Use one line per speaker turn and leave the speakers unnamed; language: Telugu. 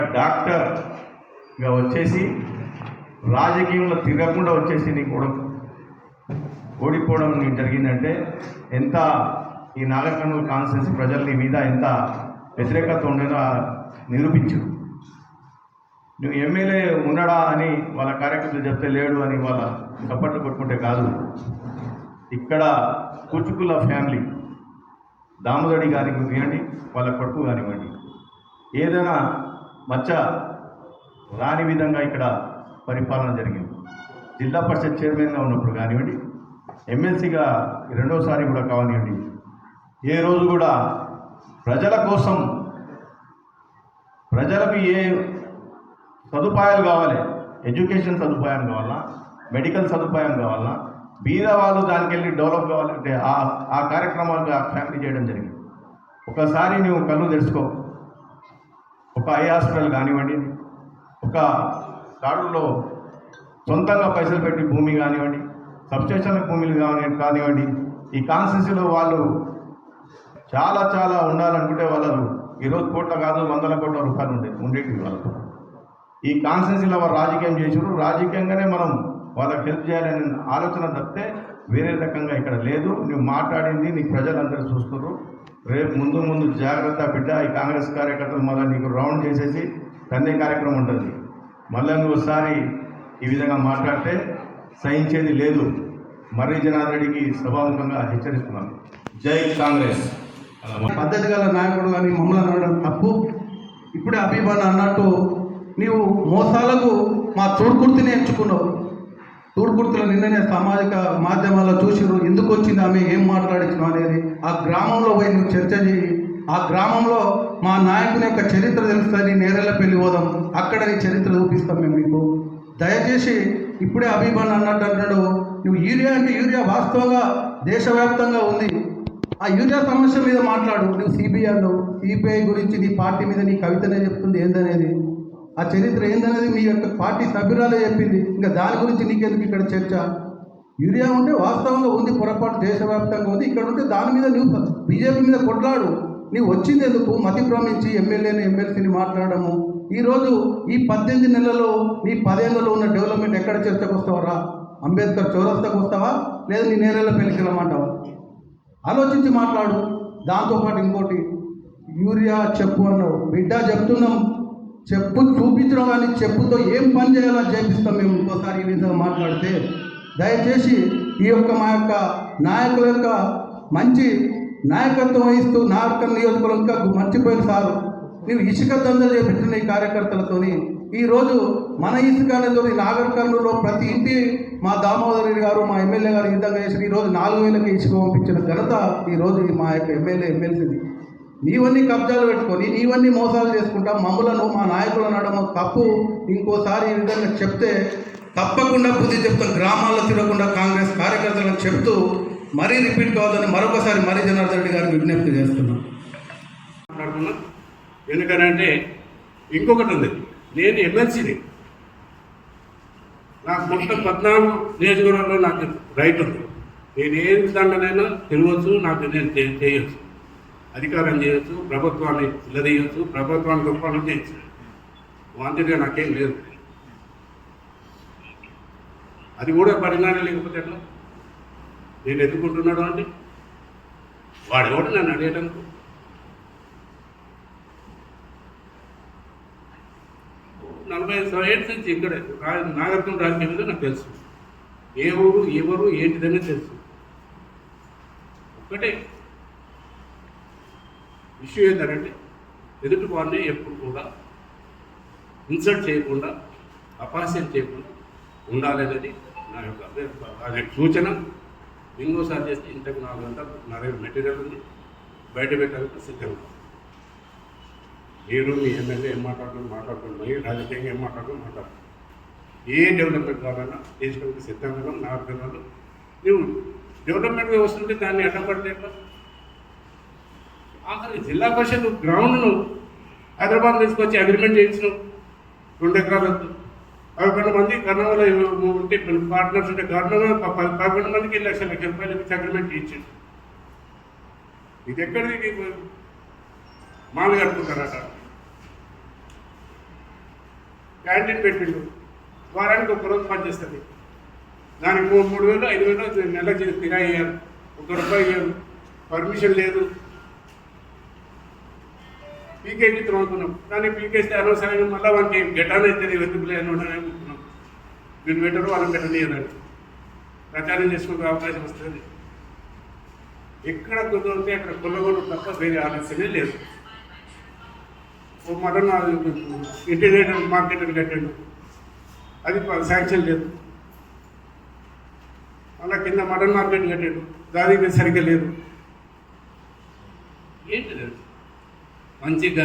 డాక్టర్గా వచ్చేసి రాజకీయంలో తిరగకుండా వచ్చేసి నీకు కూడా ఓడిపోవడం నీకు జరిగిందంటే ఎంత ఈ నాగర్కర్నూలు కాన్స్టిట్యూన్సీ ప్రజలు నీ మీద ఎంత వ్యతిరేకత ఉండేదో నిరూపించు. నువ్వు ఎమ్మెల్యే ఉన్నాడా అని వాళ్ళ కార్యకర్తలు చెప్తే లేడు అని వాళ్ళ చప్పట్లు కొట్టుకుంటే కాదు. ఇక్కడ కూచుకుల ఫ్యామిలీ దామోదడి కానివ్వండి వాళ్ళ కొడుకు కానివ్వండి ఏదైనా మచ్చ రాని విధంగా ఇక్కడ పరిపాలన జరిగింది. జిల్లా పరిషత్ చైర్మన్గా ఉన్నప్పుడు కానివ్వండి ఎమ్మెల్సీగా రెండోసారి కూడా కావనివ్వండి ఏ రోజు కూడా ప్రజల కోసం ప్రజలకు ఏ సదుపాయాలు కావాలి ఎడ్యుకేషన్ సదుపాయం కావాలా మెడికల్ సదుపాయం కావాలా బీద వాళ్ళు దానికి వెళ్ళి డెవలప్ కావాలంటే ఆ ఆ కార్యక్రమాలు ఆ ఫ్యామిలీ చేయడం జరిగింది. ఒకసారి నువ్వు కళ్ళు తెరుచుకో. ఒక ఐ హాస్పిటల్ కానివ్వండి ఒక కాడుల్లో సొంతంగా పైసలు పెట్టి భూమి కానివ్వండి సబ్స్టేషన్ల భూమిలు కాని కానివ్వండి ఈ కాన్స్టిట్యూన్సీలో వాళ్ళు చాలా చాలా ఉండాలనుకుంటే వాళ్ళు ఈరోజు కోట్ల కాదు వందల కోట్ల రూపాయలు ఉండేది ఉండేటివి వాళ్ళకు. ఈ కాన్స్టిట్యూన్సీలో వాళ్ళు రాజకీయం చేసారు రాజకీయంగానే మనం వాళ్ళకి హెల్ప్ చేయాలనే ఆలోచన తప్పితే వేరే రకంగా ఇక్కడ లేదు. నువ్వు మాట్లాడింది నీ ప్రజలందరూ చూస్తున్నారు. రేపు ముందు ముందు జాగ్రత్త బిడ్డ ఈ కాంగ్రెస్ కార్యకర్తలు మళ్ళీ నీకు రౌండ్ చేసేసి తండ్రి కార్యక్రమం ఉంటుంది. మళ్ళీ నువ్వు ఒకసారి ఈ విధంగా మాట్లాడితే సహించేది లేదు. మర్రి జనార్దడికి రెడ్డికి సభాముఖంగా హెచ్చరిస్తున్నాను. జై కాంగ్రెస్.
పద్ధతి గల నాయకుడు కానీ మమ్మల్ని అనడం తప్పు. ఇప్పుడే అభిమాన్ అన్నట్టు నీవు మోసాలకు మా తోడుకుర్తిని ఎంచుకున్నావు. తోడుకుర్తిలో నిన్ననే సామాజిక మాధ్యమాల్లో చూసిరు ఎందుకు వచ్చింది ఆమె? ఏం మాట్లాడించినా అనేది. ఆ గ్రామంలో పోయి నువ్వు చర్చ చేయి ఆ గ్రామంలో మా నాయకుని యొక్క చరిత్ర తెలుస్తుంది నేరెళ్ళ పెళ్ళి పోదాం అక్కడ నీ చరిత్ర చూపిస్తాం మేము మీకు. దయచేసి ఇప్పుడే అభిమాన్ అన్నట్టు అంటాడు నువ్వు యూరియా అంటే యూరియా వాస్తవంగా దేశవ్యాప్తంగా ఉంది. ఆ యూరియా సమస్య మీద మాట్లాడు. నువ్వు సిబిఐలో సిబిఐ గురించి నీ పార్టీ మీద నీ కవితనే చెప్తుంది ఏందనేది. ఆ చరిత్ర ఏందనేది మీ యొక్క పార్టీ సభ్యురాలే చెప్పింది. ఇంకా దాని గురించి నీకెందుకు ఇక్కడ చర్చ? యూరియా ఉంటే వాస్తవంగా ఉంది పొరపాటు దేశవ్యాప్తంగా ఉంది. ఇక్కడ ఉంటే దాని మీద నువ్వు బీజేపీ మీద కొట్లాడు. నీవు వచ్చింది ఎందుకు? మతి భ్రమించి ఎమ్మెల్యేని ఎమ్మెల్సీని మాట్లాడము. ఈరోజు ఈ పద్దెనిమిది నెలల్లో నీ పదేళ్ళలో ఉన్న డెవలప్మెంట్ ఎక్కడ చర్చకు వస్తావరా? అంబేద్కర్ చౌరస్తాకు వస్తావా? లేదా నీ నేలలో పెళ్ళికి వెళ్ళమంటావా ఆలోచించి మాట్లాడు. దాంతోపాటు ఇంకోటి యూరియా చెప్పు అన్నావు. బిడ్డ చెప్తున్నాం. చెప్పు చూపించడం కానీ చెప్పుతో ఏం పని చేయాలో చేపిస్తాం మేము ఇంకోసారి ఈ విధంగా మాట్లాడితే. దయచేసి ఈ యొక్క మా యొక్క నాయకుల యొక్క మంచి నాయకత్వం వహిస్తూ నాయకత్వ నియోజకవర్గం ఇంకా మర్చిపోయిన సారు. నీవు ఇసుక దందలు చేపించిన ఈ కార్యకర్తలతోని ఈరోజు మన ఇసుకతో నాగర్ కర్నూలులో ప్రతి ఇంటి మా దామోదర్ గారు మా ఎమ్మెల్యే గారు ఈ విధంగా చేసి ఈరోజు నాలుగు వేలకి ఇసుక పంపించిన ఘనత ఈరోజు మా యొక్క ఎమ్మెల్యే ఎమ్మెల్సీది. నీవన్నీ కబ్జాలు పెట్టుకొని నీవన్నీ మోసాలు చేసుకుంటా మమ్మలను మా నాయకులను అనడం తప్పు. ఇంకోసారి ఈ విధంగా చెప్తే తప్పకుండా బుద్ధి చెప్తాం గ్రామాల్లో తిరగకుండా కాంగ్రెస్ కార్యకర్తలను చెప్తూ మరీ రిపీట్ కావద్దని మరొకసారి మరీ జనార్దన్ రెడ్డి గారికి విజ్ఞప్తి చేస్తున్నాం.
మాట్లాడుతున్నా. ఎందుకనంటే ఇంకొకటి ఉంది. నేను ఎమ్మెల్సీని. నాకు మొత్తం పద్నాలుగు నియోజకవర్గంలో నాకు రైట్ ఉంది. నేను ఏ విధంగానైనా తిరగవచ్చు నాకు నేను చేయొచ్చు అధికారం చేయొచ్చు ప్రభుత్వాన్ని నిలదీయచ్చు ప్రభుత్వాన్ని గొప్పలు చేయొచ్చు. వాంతిగా నాకేం లేదు. అది కూడా పరిణామం లేకపోతే ఎట్లా? నేను ఎదుర్కొంటున్నాడు అంటే వాడెవడు నన్ను అడిగడానికి నలభై ఐదు ఏళ్ళ నుంచి ఇక్కడే నాగరికం రాజకీయం మీద నాకు తెలుసు. ఏ ఊరు ఎవరు ఏంటిదని తెలుసు. ఒకటే ఇష్యూ ఏంటంటే ఎదుటి వారిని ఎప్పుడు కూడా ఇన్సల్ట్ చేయకుండా అపాస్యం చేయకుండా ఉండాలనేది నా యొక్క అభ్యర్థ- అదే సూచన. ఇంకోసారి చేస్తే ఇంతకు నాలుగు గంటలు నా దగ్గర మెటీరియల్ ఉంది. బయట పెట్టాలంటే సిద్ధంగా మీరు మీ ఎమ్మెల్యే ఏం మాట్లాడుకుని మాట్లాడుకుని మీరు రాజకీయంగా ఏం మాట్లాడుకుని మాట్లాడుకుని ఏ డెవలప్మెంట్ కావాలన్నా దేశంలో సిద్ధంగా నా అర్థంలో నువ్వు డెవలప్మెంట్ వస్తుంటే దాన్ని అడ్డపడితే ఆఖరి జిల్లా పరిషత్ గ్రౌండ్ను హైదరాబాద్ తీసుకొచ్చి అగ్రిమెంట్ చేయించినాం. రెండు ఎకరాలకు పదకొండు మంది కర్నూలు ఉంటే పార్ట్నర్స్ ఉంటే కర్నూలు పదకొండు మందికి లక్ష లక్ష రూపాయలు ఇచ్చి అగ్రిమెంట్ చేయించాడు ఇది ఎక్కడిది మాలు కట్టుకుంటారట. క్యాంటీన్ పెట్టిండు. వారానికి ఒక రోజు పనిచేస్తుంది దానికి మూడు మూడు వేలు ఐదు వేలు నెల కిరాయి ఒక రూపాయి ఇయ్యారు పర్మిషన్ లేదు. పీకేజీ అనుకున్నాం కానీ పీకేస్తే అనవసరంగా మళ్ళీ వానికి గెటాన్ అయితే వెతుకులే అని అనుకుంటున్నాం. వీళ్ళు పెట్టరు వాళ్ళని పెట్టనీయరండి ప్రచారం చేసుకునే అవకాశం వస్తుంది. ఎక్కడ కుదిరితే అక్కడ కొల్లగొడు తప్ప వేరే ఆలోచనే లేదు. ఓ మటన్ ఇంటిగ్రేటెడ్ మార్కెట్ కట్టండు. అది శాంక్షన్ లేదు. అలా కింద మటన్ మార్కెట్ కట్టాడు. దానికి సరిగ్గా లేదు. ఏంటిది అది? మంచిగా